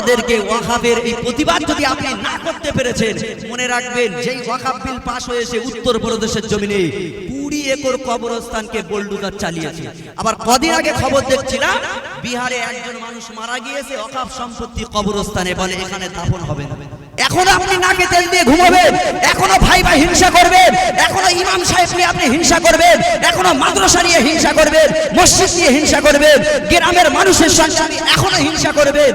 আমাদেরকে ওয়াহাবের এই প্রতিবাদ যদি আপনি না করতে পেরেছেন, মনে রাখবেন যেই ওয়াহাব বিল পাশ হয়েছে উত্তর প্রদেশের জমিনে কুড়ি একর কবরস্থানকে বোল্ডুদার চালিয়েছে। আবার কদিন আগে খবর দেখছিলাম, বিহারে একজন মানুষ মারা গিয়েছে অকাপ সম্পত্তি কবরস্থানে বলে, এখানে দাফন হবে না। এখনও আপনি নাকে তেল দিয়ে ঘুমাবেন, এখনও ভাই ভাই হিংসা করবেন, এখনও ইমাম সাহেব নিয়ে আপনি হিংসা করবেন, এখনও মাদ্রাসা নিয়ে হিংসা করবেন, মসজিদ নিয়ে হিংসা করবেন, গ্রামের মানুষের সঙ্গে এখনও হিংসা করবেন।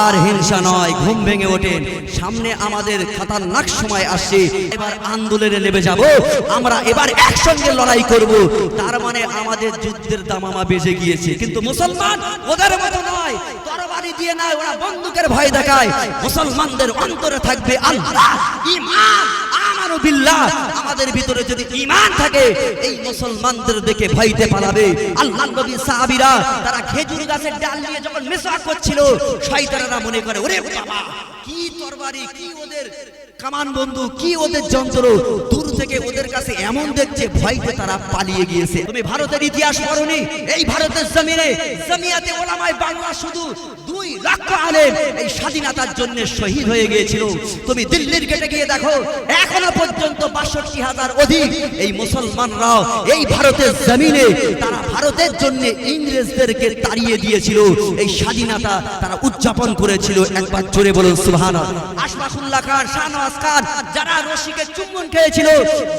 আর হিংসা নয়, ঘুম ভেঙে ওঠেন। সামনে আমাদের খাতারনাক সময় আসছে, এবার আন্দোলনে নেমে যাব। আমরা এবার একসঙ্গে লড়াই করব। তার মানে আমাদের যুদ্ধের দামামা বেজে গিয়েছে। কিন্তু মুসলমান ওদের মতো নয়। তরবারি দিয়ে নয় ওরা বন্দুকের ভয় দেখায়। মুসলমানদের অন্তরে থাকবে আল্লাহ আমাদের ভিতরে যদি ঈমান থাকে, এই মুসলমানদের দেখে ভয়তে পালাবে। আল্লাহ নবী সাহাবীরা, তারা খেজুর গাছের ডাল নিয়ে যখন মিসওয়াক করছিল, শয়তানেরা মনে করে, ওরে বাবা, কি তরবারি, কি ওদের কামান বন্ধু কি ওদের যন্ত্র? থেকে ওদের কাছে এমন দেখছে, ভয়তে তারা পালিয়ে গিয়েছে। তুমি ভারতের ইতিহাস পড়নি? এই ভারতের জমিনে, জমিয়াতে ওলামায় বাংলা শুধু দুই আলেম এই স্বাধীনতার জন্য শহীদ হয়ে গিয়েছিল। তুমি দিল্লির গেটে গিয়ে দেখো, এখনও পর্যন্ত বাষট্টি হাজার অধিক এই এই ভারতের জমিনে, তারা ভারতের জন্য ইংরেজদেরকে তাড়িয়ে দিয়েছিল। এই স্বাধীনতা তারা উদযাপন করেছিল। একবার জোরে বলুন সুবহান আশফাকুল্লাহ খান, শাহনওয়াজ খান, যারা রশিকে চুম্বন খেয়েছিল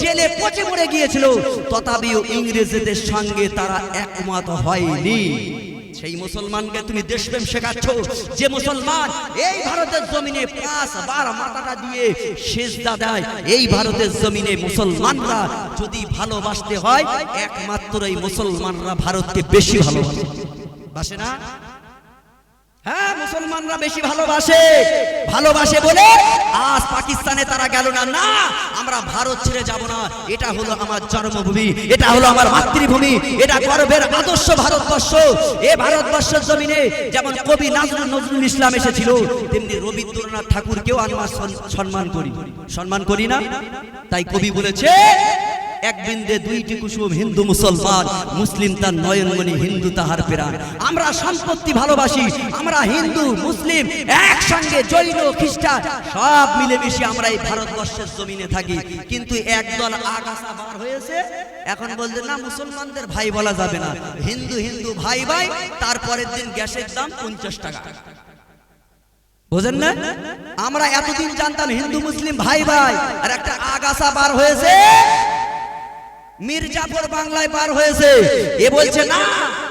জেলে পচে মরে গিয়েছিল। তথাপিও ইংরেজদের সঙ্গে তারা একমত হয়নি। সেই মুসলমানকে তুমি দেশপ্রেম শেখাচ্ছ। যে মুসলমান এই ভারতের জমিনে পাঁচ বার মাথাটা দিয়ে সেজদা দেয়, এই ভারতের জমিনে মুসলমানরা যদি ভালোবাসতে হয়, একমাত্র এই মুসলমানরা ভারতকে বেশি ভালোবাসে। বাসে না? হ্যাঁ মুসলমানরা বেশি ভালোবাসে। ভালোবাসে বলে আজ পাকিস্তানে তারা গেল না। না, আমরা ভারত ছেড়ে যাব না। এটা হলো আমার জন্মভূমি, এটা হলো আমার মাতৃভূমি, এটা গর্বের আদর্শ ভারতবর্ষ। এ ভারতবর্ষের জমিনে যেমন কবি নাজরুল ইসলাম এসেছিল, তেমনি রবীন্দ্রনাথ ঠাকুরকেও আমরা সম্মান করি। সম্মান করি না? তাই কবি বলেছে এক বিন্দে দুইটি কুসুম হিন্দু মুসলমান, মুসলিম তার নয়নমণি, হিন্দু তাহার প্রাণ। আমরা সম্পত্তি ভালোবাসি, আমরা হিন্দু, মুসলিম, একসঙ্গে জৈন, খ্রিস্টান, সব মিলেমিশে আমরা এই ভারতবর্ষের জমিনে থাকি। কিন্তু একদল আগাছা বার হয়েছে, এখন বলতে না, মুসলমানদের ভাই বলা যাবে না। হিন্দু হিন্দু, ভাই ভাই, তারপরের দিন গ্যাসের দাম পঞ্চাশ টাকা। বোঝেন না? আমরা এতদিন জানতাম হিন্দু, মুসলিম, ভাই ভাই, আর একটা আগাছা বার হয়েছে মির্জাপুর বাংলায় পার হয়েছে। এ বলছে, না,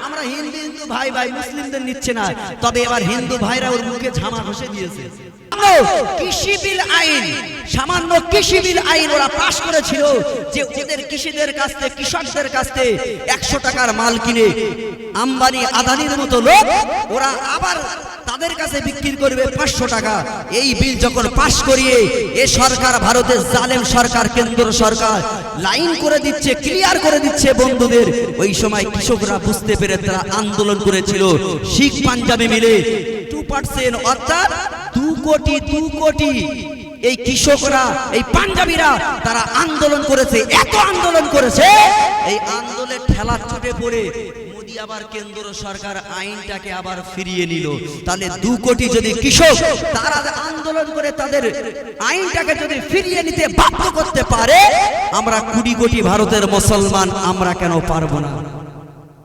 আমরা হিন্দু হিন্দু ভাই ভাই, মুসলিমদের নিচ্ছে না। তবে এবার হিন্দু ভাইরা ওর মুখে ঝামা ঘষে দিয়েছে। কৃষি আইন, সামান্য কৃষি বিল আইন ওরা পাশ করেছিল যে ওদের কৃষিদের কাছ থেকে, কৃষকদের কাছ থেকে একশো টাকার মাল কিনে আম্বানি আদানির মতো লোক ওরা আবার তাদের কাছে বিক্রি করবে পাঁচশো টাকা। এই বিল যখন পাশ করিয়ে এ সরকার ভারতের জালেম সরকার, কেন্দ্র সরকার লাইন করে দিচ্ছে, ক্লিয়ার করে দিচ্ছে বন্ধুদের, ওই সময় কৃষকরা বুঝতে পেরে তারা আন্দোলন করেছিল। শিখ পাঞ্জাবে মিলে টু পার্সেন্ট অর্থাৎ দু কোটি দু কোটি এই কৃষকরা, এই পাঞ্জাবিরা তারা আন্দোলন করেছে। এত আন্দোলন করেছে, এই আন্দোলনের ঠেলা চটে পড়ে আবার কেন্দ্র সরকার আইনটাকে আবার ফিরিয়ে নিল। তাহলে দু কোটি যদি কৃষক তারা আন্দোলন করে তাদের আইনটাকে যদি ফিরিয়ে নিতে বাধ্য করতে পারে আমরা কুড়ি কোটি ভারতের মুসলমান আমরা কেন পারব না?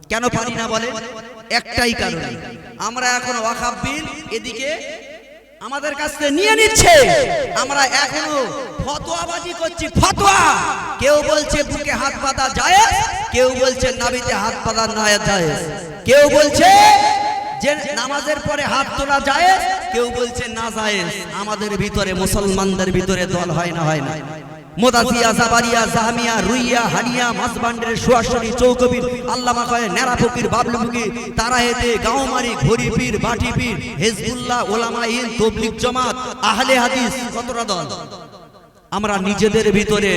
কেন পারি না বলে একটাই কারণ আমরা এখন ওয়াকাব বিল এদিকে আমাদের কাছ থেকে নিয়ে নিচ্ছে। আমরা এখনও ফতোয়াবাজি করছি, ফতোয়া। কেউ বলছে বুকে হাত পাতা যায় কেউ বলছে নাবিতে হাত পাতা না যায় কেউ বলছে যে নামাজের পরে হাত তোলা যায় কেউ বলছে না যায় আমাদের ভিতরে মুসলমানদের ভিতরে দল হয় না হয় না। মোদাসিয়া, জাবারিয়া, জাহামিয়া, রুইয়া, হানিয়া, মাসবান্ডের সুয়াশনী চৌকবির আল্লামা কয়ে, নেড়া ফকির, বাবলু ফকির তারাহেতে গাঁওমারি ঘড়িপীর বাটিপীর হেজবুল্লাহ ওলামাইন তবলিক জামাত, আহলে হাদিস কতটা দল আমরা নিজেদের ভিতরে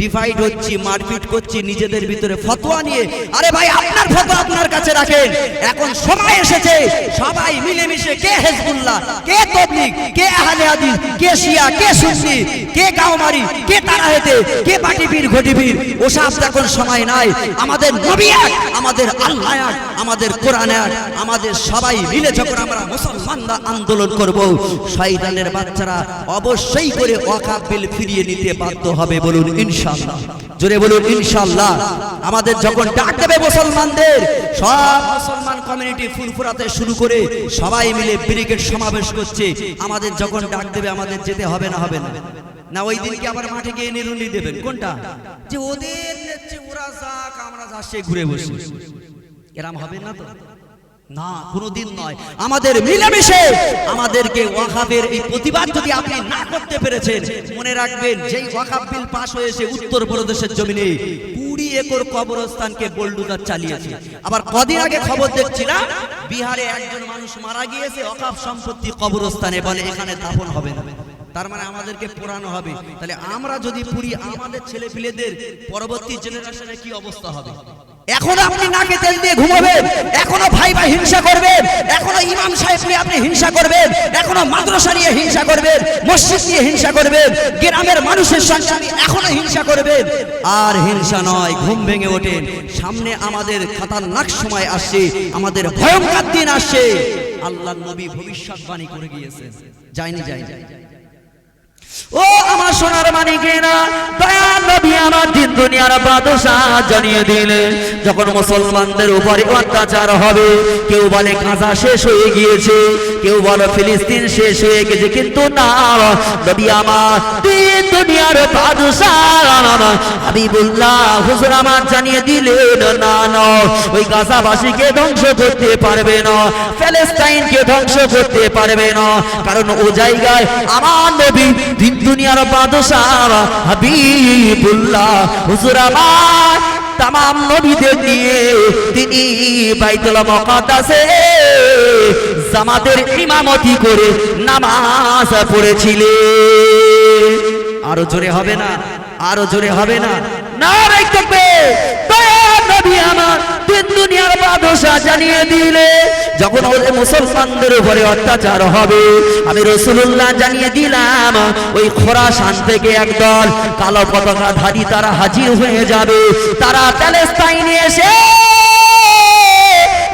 ডিভাইড হচ্ছি, মারপিট করছি, নিজেদের ভিতরে ফতোয়া নিয়ে। আরে ভাই, আপনার ফতোয়া আপনার কাছে রাখেন। এখন সময় এসেছে, সবাই মিলেমিশে কে হেজবুল্লাহ, কে তবলিগ, কে আহলে হাদিস, কে শিয়া, কে সুন্নি, কে গাওমারি, কে তারাহেতে, কে পাটিপীর ঘটিপীর ওসব এখন সময় নাই। আমাদের নবী এক, আমাদের আল্লাহ এক, আমাদের কোরআন এক। আমাদের সবাই মিলে যখন আমরা মুসলমানরা আন্দোলন করব, শয়তানের বাচ্চারা অবশ্যই করে ওয়াকাব বিল ফিরিয়ে নিতে বাধ্য হবে বলুন, ইনশাআল্লাহ। জোরে বলুন, ইনশাআল্লাহ। আমাদের যখন ডাক দেবে মুসলমানদের, সব মুসলমান কমিউনিটি ফুরফুরাতে শুরু করে সবাই মিলে ব্রিগেড সমাবেশ করছে। আমাদের যখন ডাক দেবে, আমাদের যেতে হবে না হবে না। না, ওই দিনকে আবার মাঠে গিয়ে নিরুলি দেবেন? কোনটা? যে ওদের ওরা যাক, আমরা যা সে ঘুরে বসে। এরম হবে না তো? না, কোনোদিন নয়। আমাদের মিলেমিশে আমাদেরকে ওয়াকাবের এই প্রতিবাদ যদি আপনি না করতে পেরেছেন, মনে রাখবেন যেই ওয়াকাব বিল পাশ হয়েছে উত্তর প্রদেশের জমিনে কুড়ি একর কবরস্থানকে চালিয়েছে। আবার কদিন আগে খবর দেখছিলাম বিহারে একজন মানুষ মারা গিয়েছে ওয়াকাব সম্পত্তি কবরস্থানে বলে এখানে হবে না। তার মানে আমাদেরকে পোড়ানো হবে। তাহলে আমরা যদি পুরি আমাদের ছেলে পিলেদের পরবর্তী জেনারেশনে কি অবস্থা হবে? এখনও আপনি নাকে তেল দিয়ে ঘুমাবেন, এখনও ভাই ভাই হিংসা করবেন, এখনও ইমাম সাহেব নিয়ে আপনি হিংসা করবেন, এখনও মাদ্রাসা নিয়ে হিংসা করবেন, মসজিদ নিয়ে হিংসা করবেন, গ্রামের মানুষের সঙ্গে এখনও হিংসা করবেন। আর হিংসা নয়, ঘুম ভেঙে ওঠেন। সামনে আমাদের খাতারনাক সময় আসছে, আমাদের ভয়ঙ্কর দিন আসছে। আল্লাহ নবী ভবিষ্যৎবাণী করে গিয়েছেন। যায়নি যায়নি। ও আমার সোনার মানিকেরা দয়াল নবী আমার দিন দুনিয়ার বাদশাহ জানিয়ে দিলে, যখন মুসলমানদের উপরে অত্যাচার হবে, কেউ বলে শেষ হয়ে গিয়েছে, কেউ বলে ফিলিস্তিন শেষ হয়ে গেছে, কিন্তু না, নবী আমার দিন দুনিয়ার বাদশাহ হুজুর আমার জানিয়ে দিলেন না না ওই ধ্বংস করতে পারবে না ধ্বংস করতে পারবে না, কারণ ও জায়গায় আমার নবী দিন দুনিয়ার বাদশাহ হাবিবুল্লাহ। হুজুর আমার তাম নবীদের নিয়ে তিনি বাইতুল মুকাদ্দাসে জামাতের ইমামতি করে নামাজ পড়েছিলেন। আরও জোরে হবে না, আরও জোরে হবে না। না রাখবে নবী আমার দিন দুনিয়ার বাদশাহ জানিয়ে দিলে যখন ওদের মুসলমানদের উপরে অত্যাচার হবে, আমি রসুল্লাহ জানিয়ে দিলাম, ওই খোরাসান থেকে একদল কালো পতাকাধারী তারা হাজির হয়ে যাবে। তারা প্যালেস্তাইনে এসে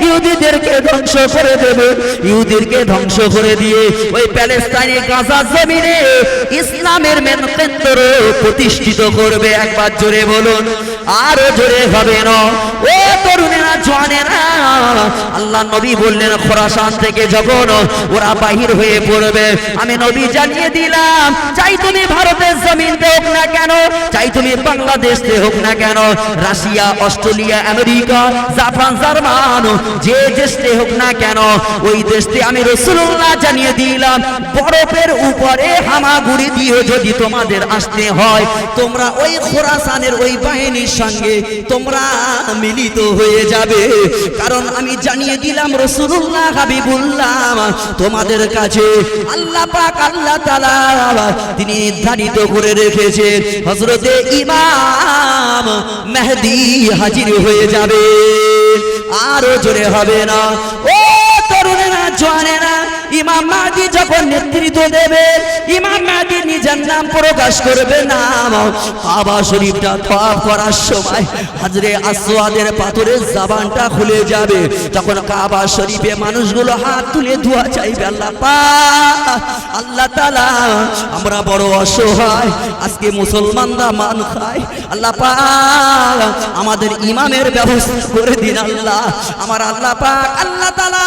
ইহুদিদেরকে ধ্বংস করে দেবে। ইহুদিরকে ধ্বংস করে দিয়ে ওই প্যালেস্তাইনে গাজা জমিনে ইসলামের মেন কেন্দ্র প্রতিষ্ঠিত করবে। একবার জোরে বলুন, আরও জোরে হবে না। ও তরুণেরা জওয়ানেরা আল্লাহ নবী বললেন, খোরাসান থেকে যখন ওরা বাহির হয়ে পড়বে, আমি নবী জানিয়ে দিলাম চাই তুমি ভারতের জমিনতে হোক না কেন চাই তুমি বাংলাদেশে হোক না কেন, Russia, Australia, America, Japan, German যে দেশে হোক না কেন, ওই দেশে আমি রসুল্লাহ জানিয়ে দিলাম, বরফের উপরে হামাগুড়ি দিয়ে যদি তোমাদের আসতে হয়, তোমরা ওই খোরাসানের ওই বাহিনীর সঙ্গে তোমরা মিলিত হয়ে যাবে। কারণ আমি জানিয়ে দিলাম রসুল্লাহ হাবিবুল্লাহ, তোমাদের কাছে আল্লাহ পাক, আল্লাহ তালা তিনি নির্ধারিত করে রেখেছেন হজরতে ইমাম মেহদি হাজির হয়ে যাবে। আরও জোরে হবে না। ও তরুণেরা জোয়ানেরা ইমাম মাদি যখন নেতৃত্ব দেবে ইমাম মাহাদি নিজের নাম প্রকাশ করবে না। কাবা শরীফটা করার সময় হাজরে আসওয়াদের পাথরের জাবানটা খুলে যাবে। তখন কাবা শরীফে মানুষগুলো হাত তুলে ধোয়া চাইবে, আল্লাহ আল্লাহ তাআলা, আমরা বড় অসহায়, আজকে মুসলমানরা মান খায়। আল্লাহ আমাদের ইমামের ব্যবস্থা করে দিন আল্লাহ। আমার আল্লাহ পাক, আল্লাহ তাআলা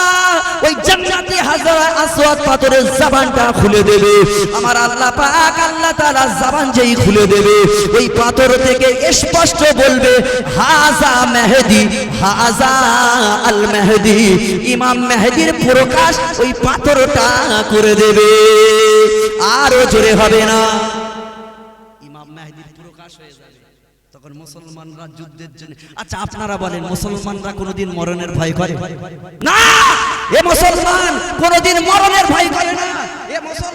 ওই জান্নাতি হাজারা আসওয়াদ পাথরের জবানটা খুলে দেবে। আমার আল্লাহ পাক আল্লাহ তাআলা জবান যেই খুলে দেবে, ওই পাথর থেকে স্পষ্ট বলবে আল ইমাম প্রকাশ ওই পাথরটা করে দেবে। আরও জোরে হবে না। ইমাম মেহেদির প্রকাশ হয়ে যাবে। তখন মুসলমানরা যুদ্ধের জন্য আচ্ছা আপনারা বলেন, মুসলমানরা কোনোদিন মরণের ভয় করে? না! এ মুসলমান কোনোদিন মরণের ভয় করে না। এ মুসলমান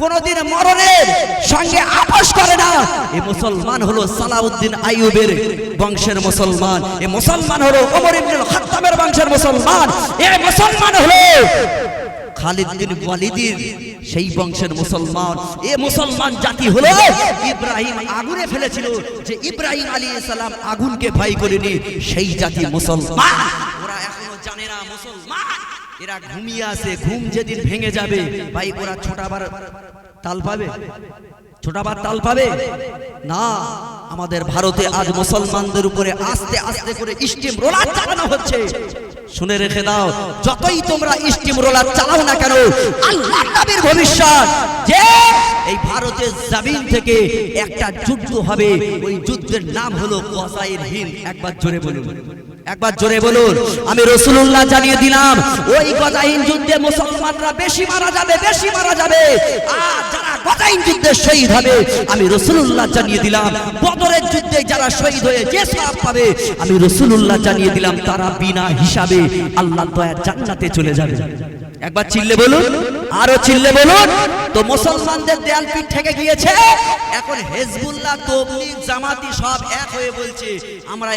কোনোদিন মরণের সঙ্গে আপোষ করে না। এ মুসলমান হলো সালাউদ্দিন আইয়ুবের বংশের মুসলমান। এ মুসলমান হলো ওমর ইবনুল খাত্তাবের বংশের মুসলমান। এ মুসলমান হলো খালিদ বিন ওয়ালিদির সেই বংশের মুসলমান। এ মুসলমান জাতি হলো ইব্রাহিম আগুনে ফেলেছিল যে ইব্রাহিম আলী সালাম আগুনকে ভয় করেনি। সেই জাতি মুসলমান। ওরা এখনও জানে না মুসলমান। এরা ঘুমিয়ে আছে, ঘুম যেদিন ভেঙে যাবে, ভাই, ওরা ছোটাবার তাল পাবে? ছোটাবার তাল পাবে? না, আমাদের ভারতে আজ মুসলমানদের উপরে আস্তে আস্তে করে স্টিম রোলার চালানো হচ্ছে। শুনে রেখে দাও, যতই তোমরা স্টিম রোলার চালাও না কেন ভবিষ্যৎ, যে এই ভারতের জামিন থেকে একটা যুদ্ধ হবে, ওই যুদ্ধের নাম হলো গজাইর হিন্দ। একবার জোরে বলুন। একবার জোরে বলুন, আমি রসুল্লাহ জানিয়ে দিলাম, ওই গজাইন যুদ্ধে মুসলমানরা বেশি মারা যাবে, বেশি মারা যাবে। তারা বিনা হিসাবে আল্লাহ চলে যাবে। একবার চিল্লে বলুন, আরও চিল্লে বলুন, তো মুসলমানদের দেয়াল পিঠ থেকে গিয়েছে, এখন হেজবুল্লাহ জামাতি সব এক হয়ে বলছে, আমরা